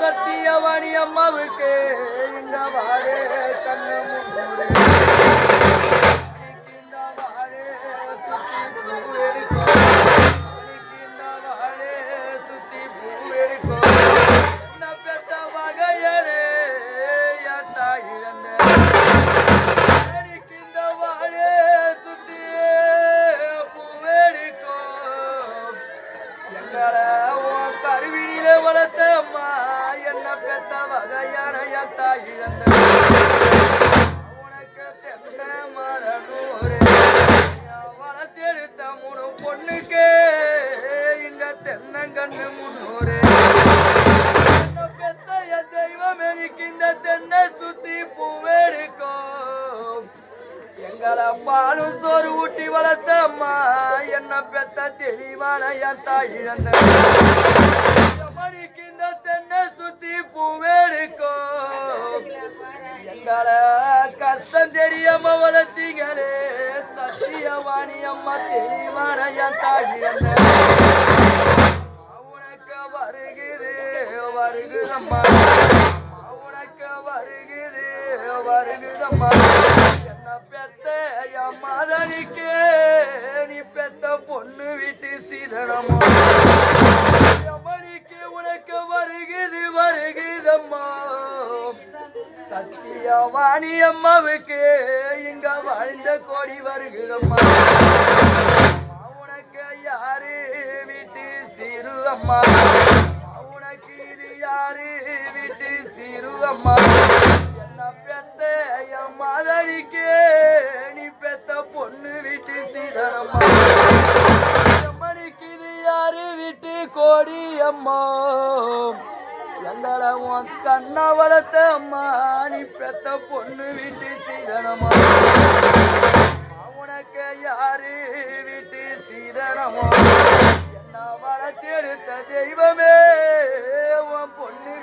சத்தியவாணி அம்மாவுக்கு இங்க வாழே கண்ணு. எங்களை உன் கருவினில வளர்த்த அம்மா என்ன பெத்த வகையான என் இழந்த உனக்கு தென்ன மரனூரே வளர்த்தெடுத்த மூணு தென்னங்கண்ணு முன்னூரே எங்களை பாலும் சோறு ஊட்டி வளர்த்த அம்மா என்ன பெத்த தெளிவான என் தாய் இழந்த. மணிக்கு இந்த தென்னை சுத்தி பூவெடுக்கும் எங்களை கஷ்டம் தெரியாம வளர்த்தீங்களே. சத்தியவாணி அம்மா தெளிவான என் தாய் இழந்த. உனக்கு வருகுது வருகுதம்மா உனக்கு வருகுது வருகுதம்மா பெத்த என் நீ பெத்த பொண்ணு வீட்டு சீதனமா மணிக்கு உனக்கு வருகுது வருகுதம்மா. சத்தியவாணி அம்மாவுக்கு இங்க வாழ்ந்த கோடி வருகுதம்மா. உனக்கு யாரு வீட்டு சீரு அம்மா உனக்கு இது யாரு வீட்டு சீரு அம்மா வீட்டு மணிக்கு இது யாரு வீட்டு கோடி அம்மா எங்களை உன் கண்ணா வளர்த்த அம்மா? நீ பெத்த பொண்ணு வீட்டு சீதனம்மா. உனக்கு யாரு வீட்டு சீதனமோ என்ன வளர்த்தெடுத்த தெய்வமே உன் பொண்ணு